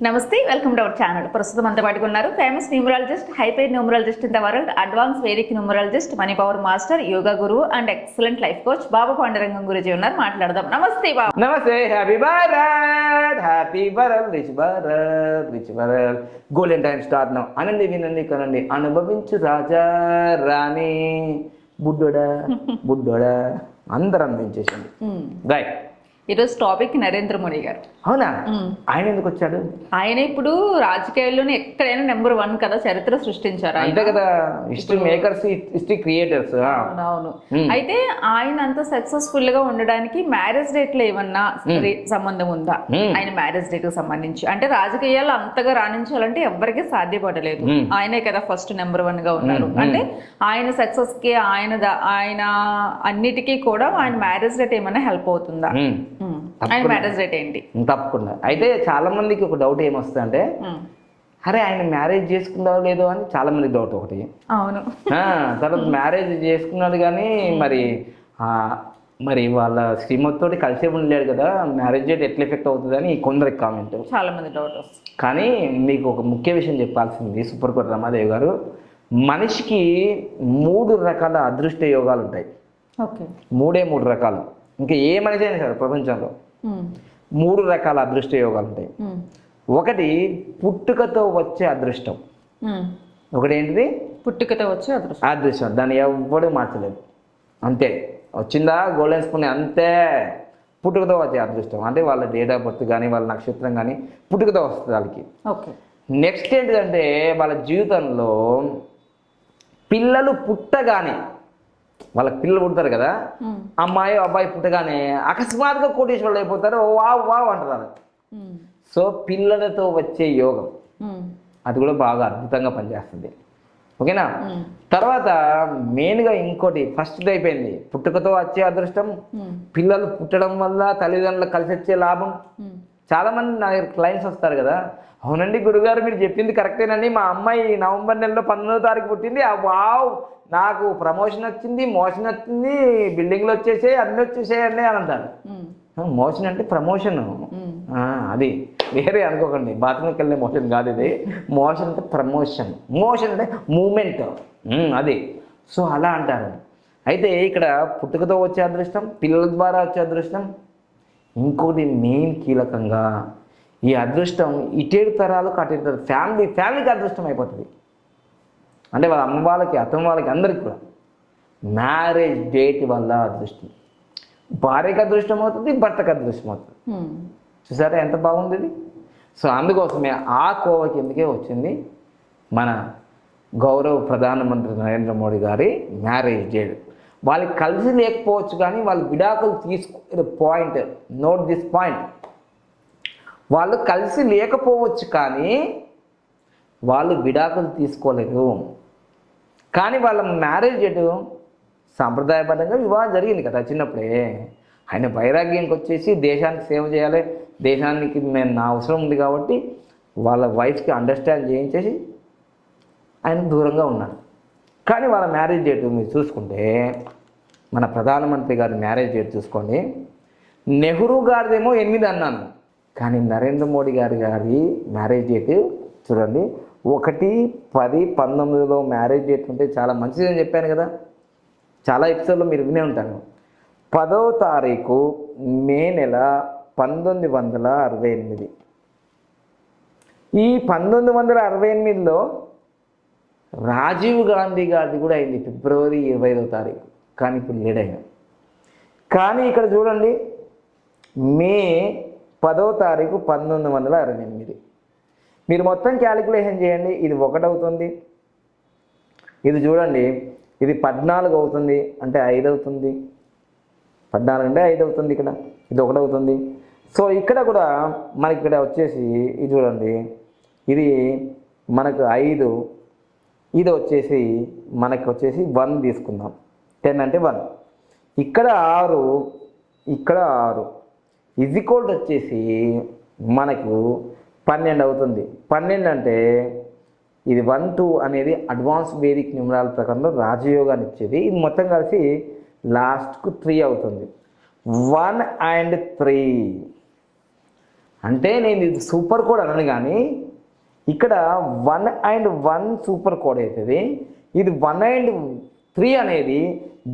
నమస్తే welcome to our channel. ప్రస్తుతం అంతా ఉన్నారు famous numerologist high paid numerologist in the world advance Vedic numerologist money power master yoga గురువు and excellent life coach Baba Pandarangam గురించి ఉన్నారు. మాట్లాడదాం. నమస్తే బాబా. నమస్తే. Happy Bharat happy Bharat rich Bharat rich Bharat golden time start now అనండి వినండి కనండి అనుభవించు రాజా రాణి బుడ్డోడా బుడ్డోడా అందరూ అనుభవించేసింది రైట్ ఈరోజు టాపిక్ నరేంద్ర మోడీ గారు. అవునా. ఆయన ఎందుకు వచ్చాడు? ఆయన ఇప్పుడు రాజకీయాల్లోనే ఎక్కడైనా నెంబర్ వన్ కదా చరిత్ర సృష్టించారు అంతే కదా హిస్టరీ మేకర్స్ హిస్టరీ క్రియేటర్స్ మ్మ్. అయితే ఆయన అంత సక్సెస్ఫుల్గా ఉండడానికి మ్యారేజ్ డేట్లో ఏమన్నా సంబంధం ఉందా. ఆయన మ్యారేజ్ డేట్కి సంబంధించి. అంటే రాజకీయాలు అంతగా రాణించాలంటే ఎవరికి సాధ్యపడలేదు. ఆయనే కదా ఫస్ట్ నెంబర్ వన్గా ఉన్నారు. అంటే ఆయన సక్సెస్కి ఆయన ఆయన అన్నిటికీ కూడా ఆయన మ్యారేజ్ డేట్ ఏమైనా హెల్ప్ అవుతుందా? మ్యారేజ్ ఏంటి? తప్పకుండా. అయితే చాలా మందికి ఒక డౌట్ ఏమొస్తుందంటే. అరే ఆయన మ్యారేజ్ చేసుకుందావో లేదో అని చాలా మంది డౌట్ ఒకటి. అవును. తర్వాత మ్యారేజ్ చేసుకున్నాడు కానీ మరి మరి వాళ్ళ శ్రీమతితోటి కలిసే ఉండలేడు కదా మ్యారేజ్ డేట్ ఎట్లా ఎఫెక్ట్ అవుతుందని కొందరికి కామెంట్. చాలా మంది డౌట్ వస్తుంది. కానీ మీకు ఒక ముఖ్య విషయం చెప్పాల్సింది సూపర్ కోట రమాదేవి గారు మనిషికి మూడు రకాల అదృష్ట యోగాలు ఉంటాయి. ఓకే. మూడే మూడు రకాలు. ఇంకా ఏ మనిషి అయినా సరే ప్రపంచంలో మూడు రకాల అదృష్ట యోగాలు ఉంటాయి. ఒకటి పుట్టుకతో వచ్చే అదృష్టం. ఒకటి ఏంటిది? పుట్టుకతో వచ్చే అదృష్టం. అదృష్టం. దాన్ని ఎవ్వడూ మార్చలేదు. అంతే. వచ్చిందా? గోల్డెన్ స్పూన్ అంతే. పుట్టుకతో వచ్చే అదృష్టం. అంటే వాళ్ళ డేట్ ఆఫ్ బర్త్ కానీ వాళ్ళ నక్షత్రం కానీ పుట్టుకతో వస్తుంది వాళ్ళకి. ఓకే. నెక్స్ట్ ఏంటిదంటే వాళ్ళ జీవితంలో పిల్లలు పుట్టగానే వాళ్ళకి పిల్లలు పుడతారు కదా మ్మ్. అమ్మాయి అబ్బాయి పుట్టగానే అకస్మాత్తుగా కోటేశ్వరులు అయిపోతారు వావ్ వావ్ అంటారు మ్మ్. సో పిల్లలతో వచ్చే యోగం. అది కూడా బాగా అద్భుతంగా పనిచేస్తుంది ఓకేనా. తర్వాత మెయిన్గా ఇంకోటి ఫస్ట్ అయిపోయింది పుట్టుకతో వచ్చే అదృష్టం. పిల్లలు పుట్టడం వల్ల తల్లిదండ్రులకు కలిసి వచ్చే లాభం మ్మ్. చాలా మంది నా దగ్గర క్లయింట్స్ వస్తారు కదా. అవునండి గురుగారు మీరు చెప్పింది కరెక్టేనండి మా అమ్మాయి నవంబర్ నెలలో పంతొమ్మిదో తారీఖు పుట్టింది. ఆ వావ్! నాకు ప్రమోషన్ వచ్చింది మోషన్ వచ్చింది బిల్డింగ్లు వచ్చేసాయి అన్నీ వచ్చేసాయండి అని అంటారు. మోషన్ అంటే ప్రమోషన్. అది. వేరే అనుకోకండి. బాత్రూమ్కి వెళ్ళే మోషన్ కాదు ఇది. మోషన్ అంటే ప్రమోషన్ మోషన్ అంటే మూమెంట్ అది. సో అలా అంటారు. అయితే ఇక్కడ పుట్టుకతో వచ్చే అదృష్టం పిల్లల ద్వారా వచ్చే అదృష్టం ఇంకోటి మెయిన్ కీలకంగా ఈ అదృష్టం ఇటేడు తరాలకు అటేడు తరాలు ఫ్యామిలీ ఫ్యామిలీకి అదృష్టం అయిపోతుంది. అంటే వాళ్ళ అమ్మ వాళ్ళకి అత్తమ్మ వాళ్ళకి అందరికి కూడా. మ్యారేజ్ డేట్ వల్ల అదృష్టం. భార్యకి అదృష్టం అవుతుంది భర్తకి అదృష్టం అవుతుంది. మ్మ్. చూసారా ఎంత బాగుంది ఇది? సో అందుకోసమే ఆ కోవ కిందకే వచ్చింది? మన గౌరవ ప్రధానమంత్రి నరేంద్ర మోడీ గారి మ్యారేజ్ డేట్ వాళ్ళకి కలిసి లేకపోవచ్చు కానీ వాళ్ళు విడాకులు తీసుకు పాయింట్ నోట్ దిస్ పాయింట్ వాళ్ళు కలిసి లేకపోవచ్చు కానీ వాళ్ళు విడాకులు తీసుకోలేదు. కానీ వాళ్ళ మ్యారేజ్ డేటు సాంప్రదాయబద్ధంగా వివాహం జరిగింది కదా చిన్నప్పుడే. ఆయన వైరాగ్యంకి వచ్చేసి దేశానికి సేవ చేయాలి దేశానికి మేము నా అవసరం ఉంది కాబట్టి వాళ్ళ వైఫ్కి అండర్స్టాండ్ చేయించేసి ఆయన దూరంగా ఉన్నారు. కానీ వాళ్ళ మ్యారేజ్ డేట్ మీరు చూసుకుంటే మన ప్రధానమంత్రి గారి మ్యారేజ్ డేట్ చూసుకోండి. నెహ్రూ గారిదేమో ఎనిమిది అన్నాను. కానీ నరేంద్ర మోడీ గారి గారి మ్యారేజ్ డేట్ చూడండి. ఒకటి పది పంతొమ్మిదిలో మ్యారేజ్ డేట్ ఉంటే చాలా మంచిదని చెప్పాను కదా. చాలా ఎపిసోడ్లో మీరు వినే ఉంటారు. పదో తారీఖు మే నెల పంతొమ్మిది వందల అరవై ఎనిమిది. ఈ పంతొమ్మిది వందల అరవై ఎనిమిదిలో రాజీవ్ గాంధీ గారిది కూడా అయింది ఫిబ్రవరి ఇరవై ఐదో తారీఖు. కానీ ఇప్పుడు లేడయ్యా కానీ ఇక్కడ చూడండి మే పదో తారీఖు పంతొమ్మిది వందల అరవై ఎనిమిది. మీరు మొత్తం క్యాలిక్యులేషన్ చేయండి ఇది ఒకటి అవుతుంది. ఇది చూడండి ఇది పద్నాలుగు అవుతుంది అంటే ఐదు అవుతుంది. పద్నాలుగు అంటే ఐదు అవుతుంది ఇక్కడ ఇది ఒకటి అవుతుంది. సో ఇక్కడ కూడా మనకి ఇక్కడ వచ్చేసి ఇది చూడండి ఇది మనకు ఐదు ఇది వచ్చేసి మనకి వచ్చేసి వన్ తీసుకుందాం. టెన్ అంటే వన్. ఇక్కడ ఆరు ఇక్కడ ఆరు. ఇజికోల్డ్ వచ్చేసి మనకు పన్నెండు అవుతుంది. పన్నెండు అంటే ఇది వన్ టూ అనేది అడ్వాన్స్ వేదిక్ న్యూమరాల ప్రకారంలో రాజయోగాన్ని ఇచ్చేది. ఇది మొత్తం కలిసి లాస్ట్కు త్రీ అవుతుంది. వన్ అండ్ త్రీ అంటే నేను ఇది సూపర్ కోడ్ అనను కానీ ఇక్కడ one and one super code అవుతుంది. ఇది వన్ అండ్ త్రీ అనేది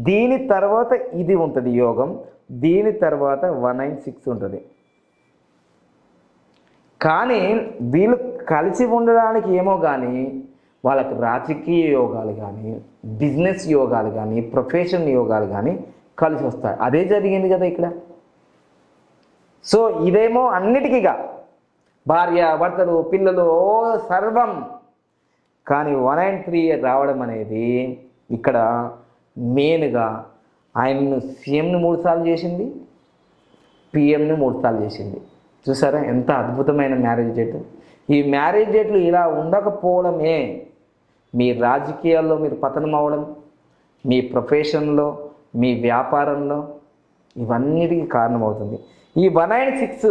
దీని తర్వాత ఇది ఉంటుంది యోగం దీని తర్వాత వన్ నైన్ సిక్స్ ఉంటుంది. కానీ వీళ్ళు కలిసి ఉండడానికి ఏమో కానీ వాళ్ళకి రాజకీయ యోగాలు కానీ బిజినెస్ యోగాలు కానీ ప్రొఫెషన్ యోగాలు కానీ కలిసి వస్తాయి. అదే జరిగింది కదా ఇక్కడ. సో ఇదేమో అన్నిటికీగా భార్య భర్తలు పిల్లలు ఓ సర్వం. కానీ వన్ అండ్ త్రీ రావడం అనేది ఇక్కడ మెయిన్గా ఆయన్ను సీఎంని మూడుసార్లు చేసింది పిఎంని మూడుసార్లు చేసింది. చూసారా ఎంత అద్భుతమైన మ్యారేజ్ డేట్. ఈ మ్యారేజ్ డేట్లు ఇలా ఉండకపోవడమే మీ రాజకీయాల్లో మీరు పతనం అవ్వడం మీ ప్రొఫెషన్లో మీ వ్యాపారంలో ఇవన్నిటికీ కారణమవుతుంది. ఈ వన్ అండ్ సిక్స్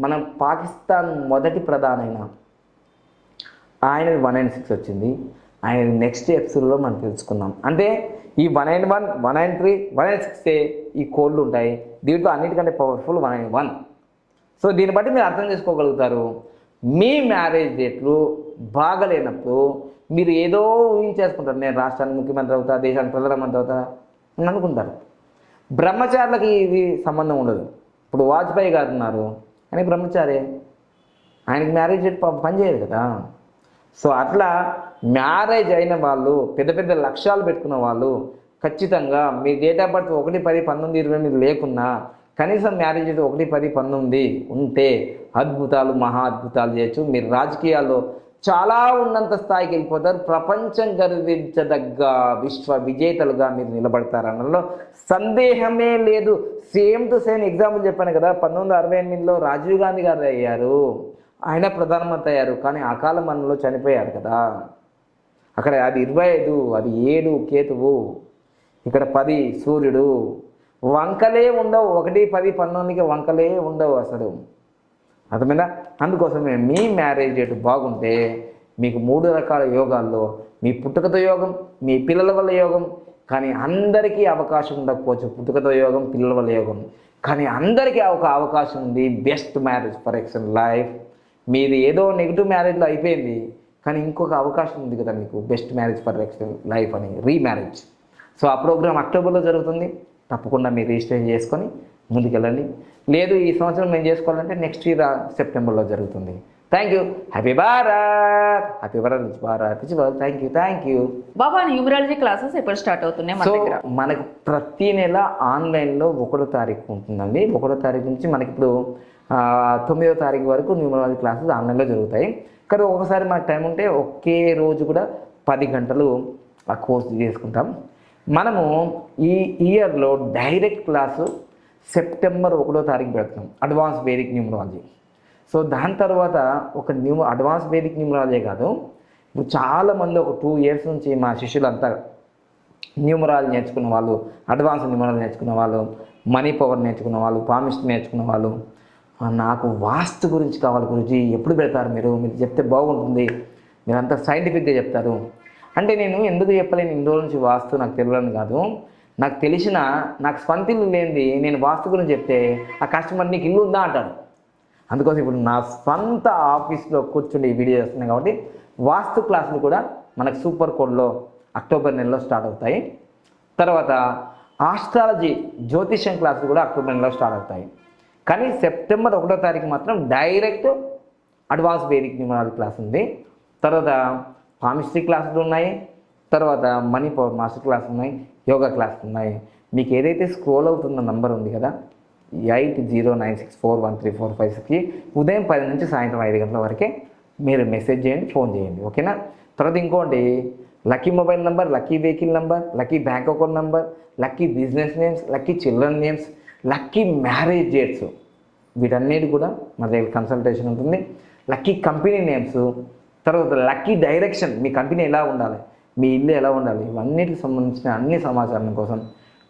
మనం పాకిస్తాన్ మొదటి ప్రధానైన ఆయన వన్ అండ్ సిక్స్ వచ్చింది. ఆయన నెక్స్ట్ ఎపిసోడ్లో మనం తెలుసుకుందాం. అంటే ఈ one and one one and three one and six ఈ కోడ్లు ఉంటాయి. దీంట్లో అన్నిటికంటే powerful one and one so దీన్ని బట్టి మీరు అర్థం చేసుకోగలుగుతారు. మీ మ్యారేజ్ డేట్లు బాగలేనప్పుడు మీరు ఏదో ఊహించేసుకుంటారు. నేను రాష్ట్రానికి ముఖ్యమంత్రి అవుతా దేశానికి ప్రధానమంత్రి అవుతా అని అనుకుంటారు. బ్రహ్మచారులకి ఇది సంబంధం ఉండదు. ఇప్పుడు వాజ్పేయి గారు ఉన్నారు. ఆయన బ్రహ్మచారి. ఆయనకి మ్యారేజ్ డేట్ పనిచేయదు కదా. సో అట్లా మ్యారేజ్ అయిన వాళ్ళు పెద్ద పెద్ద లక్ష్యాలు పెట్టుకున్న వాళ్ళు ఖచ్చితంగా మీ డేట్ ఆఫ్ బర్త్ ఒకటి పది పంతొమ్మిది ఇరవై ఎనిమిది లేకున్నా కనీసం మ్యారేజ్ ఒకటి పది పంతొమ్మిది ఉంటే అద్భుతాలు మహా అద్భుతాలు చేయొచ్చు. మీరు రాజకీయాల్లో చాలా ఉన్నంత స్థాయికి వెళ్ళిపోతారు. ప్రపంచం గర్వించదగ్గ విశ్వ విజేతలుగా మీరు నిలబడతారు సందేహమే లేదు. సేమ్ టు సేమ్ ఎగ్జాంపుల్ చెప్పాను కదా పంతొమ్మిది అరవై ఎనిమిదిలో రాజీవ్ గాంధీ గారు అయ్యారు. ఆయన ప్రధానమంత్రి అయ్యారు కానీ అకాల మరణంలో చనిపోయారు కదా. అక్కడ అది ఇరవై ఐదు అది ఏడు కేతువు. ఇక్కడ పది సూర్యుడు. వంకలే ఉండవు. ఒకటి పది పన్నెండుకి వంకలే ఉండవు అసలు. అర్థమైందా? అందుకోసమే మీ మ్యారేజ్ డేట్ బాగుంటే మీకు మూడు రకాల యోగాల్లో మీ పుట్టుకతో యోగం మీ పిల్లల వల్ల యోగం కానీ అందరికీ అవకాశం ఉండకపోవచ్చు పుట్టుకతో యోగం పిల్లల వల్ల యోగం. కానీ అందరికీ ఒక అవకాశం ఉంది best marriage for excellent life మీది ఏదో నెగిటివ్ మ్యారేజ్లో అయిపోయింది. కానీ ఇంకొక అవకాశం ఉంది కదా మీకు బెస్ట్ మ్యారేజ్ ఫర్ లైఫ్ అని రీమ్యారేజ్ సో ఆ ప్రోగ్రామ్ అక్టోబర్లో జరుగుతుంది. తప్పకుండా మీరు రిజిస్ట్రేషన్ చేసుకొని ముందుకెళ్ళండి. లేదు ఈ సంవత్సరం మేము చేసుకోవాలంటే నెక్స్ట్ ఇయర్ సెప్టెంబర్లో జరుగుతుంది. Thank you happy Bharat happy Bharat rich Bharat rich Bharat thank you thank you Baba numerology classes ఎప్పుడు స్టార్ట్ అవుతున్నాయి సో మనకు ప్రతి నెల ఆన్లైన్లో ఒకటో తారీఖు ఉంటుందండి. ఒకటో తారీఖు నుంచి మనకి ఇప్పుడు తొమ్మిదో తారీఖు వరకు న్యూమరాలజీ క్లాసెస్ ఆన్లైన్లో జరుగుతాయి. కానీ ఒకసారి మనకు టైం ఉంటే ఒకే రోజు కూడా పది గంటలు ఆ కోర్సు చేసుకుంటాం. మనము ఈ ఇయర్లో డైరెక్ట్ క్లాసు సెప్టెంబర్ ఒకటో తారీఖు పెడుతున్నాం అడ్వాన్స్ వేదిక్ న్యూమరాలజీ సో దాని తర్వాత ఒక న్యూ అడ్వాన్స్ వేదిక్ న్యూమరాలజీ కాదు. ఇప్పుడు చాలామంది ఒక టూ ఇయర్స్ నుంచి మా శిష్యులంతా న్యూమరాలజీ నేర్చుకున్న వాళ్ళు అడ్వాన్స్ న్యూమరాలజీ నేర్చుకున్న వాళ్ళు మనీ పవర్ నేర్చుకున్న వాళ్ళు పామిస్ట్ నేర్చుకున్న వాళ్ళు నాకు వాస్తు గురించి కావాలి గురించి ఎప్పుడు పెడతారు మీరు? మీరు చెప్తే బాగుంటుంది. మీరంతా సైంటిఫిక్గా చెప్తారు. అంటే నేను ఎందుకు చెప్పలేను? ఇన్ని రోజుల నుంచి వాస్తు నాకు తెలియని కాదు. నాకు తెలిసిన నాకు స్వంతిల్లు లేనిది నేను వాస్తు గురించి చెప్తే ఆ కస్టమర్ నీకు ఇల్లు ఉందా అంటాడు. అందుకోసం ఇప్పుడు నా స్వంత ఆఫీస్లో కూర్చుని ఈ వీడియో చేస్తున్నాను కాబట్టి వాస్తు క్లాసులు కూడా మనకు సూపర్ కోడ్లో అక్టోబర్ నెలలో స్టార్ట్ అవుతాయి. తర్వాత ఆస్ట్రాలజీ జ్యోతిష్యం క్లాసులు కూడా అక్టోబర్ నెలలో స్టార్ట్ అవుతాయి. కానీ సెప్టెంబర్ ఒకటో తారీఖు మాత్రం direct advance Vedic numerology class ఉంది. తర్వాత పామిస్ట్రీ క్లాసులు ఉన్నాయి. తర్వాత మనీ పవర్ మాస్టర్ క్లాస్ ఉన్నాయి. యోగా క్లాసులు ఉన్నాయి. మీకు ఏదైతే స్క్రోల్ అవుతున్న నంబర్ ఉంది కదా eight zero nine six four one three four five సిక్స్కి ఉదయం పది నుంచి సాయంత్రం ఐదు గంటల వరకే మీరు మెసేజ్ చేయండి ఫోన్ చేయండి. ఓకేనా? తర్వాత ఇంకోటి lucky mobile number lucky vehicle number lucky bank account number lucky business names lucky children names lucky marriage dates. వీటన్నిటి కూడా మన దగ్గర కన్సల్టేషన్ ఉంటుంది. లక్కీ కంపెనీ నేమ్స్ తర్వాత లక్కీ డైరెక్షన్ మీ కంపెనీ ఎలా ఉండాలి మీ ఇల్లు ఎలా ఉండాలి ఇవన్నిటికి సంబంధించిన అన్ని సమాచారం కోసం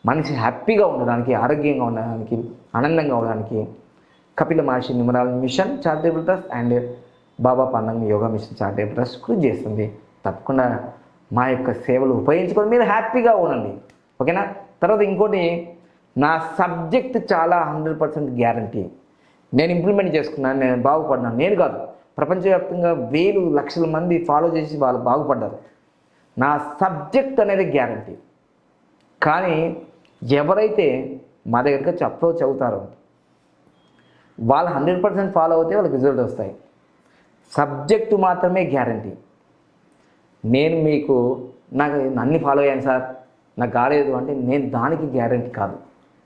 మనిషి హ్యాపీగా ఉండడానికి ఆరోగ్యంగా ఉండడానికి ఆనందంగా ఉండడానికి Kapila Maharshi numerology mission charitable trust and Baba Pandanga yoga mission charitable trust కృషి చేస్తుంది. తప్పకుండా మా యొక్క సేవలు ఉపయోగించుకొని మీరు హ్యాపీగా ఉండండి. ఓకేనా? తర్వాత ఇంకోటి నా సబ్జెక్ట్ చాలా హండ్రెడ్ పర్సెంట్ గ్యారంటీ. నేను ఇంప్లిమెంట్ చేసుకున్నాను నేను బాగుపడ్డాను. నేను కాదు ప్రపంచవ్యాప్తంగా వేలు లక్షల మంది ఫాలో చేసి వాళ్ళు బాగుపడ్డారు. నా సబ్జెక్ట్ అనేది గ్యారంటీ. కానీ ఎవరైతే మా దగ్గరికి చెప్పో చదువుతారో వాళ్ళు హండ్రెడ్ పర్సెంట్ ఫాలో అవుతే వాళ్ళకి రిజల్ట్ వస్తాయి. సబ్జెక్టు మాత్రమే గ్యారంటీ. నేను మీకు నాకు అన్ని ఫాలో అయ్యాను సార్ నాకు కాలేదు అంటే నేను దానికి గ్యారంటీ కాదు.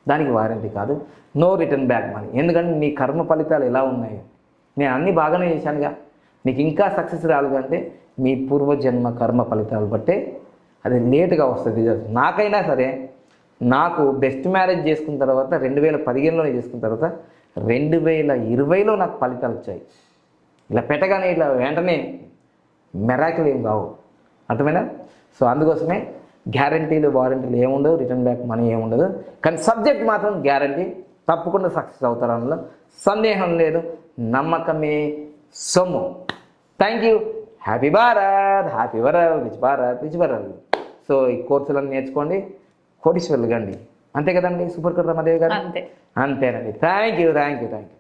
దానికి వారంటీ కాదు. నో రిటర్న్ బ్యాక్ మనీ ఎందుకంటే నీ కర్మ ఫలితాలు ఎలా ఉన్నాయి? నేను అన్ని బాగానే చేశానుగా. నీకు ఇంకా సక్సెస్ రాలేదు అంటే మీ పూర్వజన్మ కర్మ ఫలితాలు బట్టే అది లేటుగా వస్తుంది. రిజల్ట్ నాకైనా సరే నాకు బెస్ట్ మ్యారేజ్ చేసుకున్న తర్వాత రెండు వేల పదిహేనులోనే చేసుకున్న తర్వాత రెండు వేల ఇరవైలో నాకు ఫలితాలు వచ్చాయి. ఇలా పెట్టగానే ఇట్లా వెంటనే మెరాకిల్ ఏం కావు. అర్థమైనా సో అందుకోసమే గ్యారంటీలు వారంటీలు ఏముండదు రిటర్న్ బ్యాక్ మనీ ఏముండదు. కానీ సబ్జెక్ట్ మాత్రం గ్యారంటీ తప్పకుండా సక్సెస్ అవుతారు అందులో. సందేహం లేదు నమ్మకమే సొమ్ము. Thank you happy Bharat happy world rich Bharat rich world so ఈ కోర్సులను నేర్చుకోండి కోటీశ్వర్లు కండి అంతే కదండి సూపర్ కర్ రమాదేవి గారు? అంతే. అంతేనండి. Thank you thank you thank you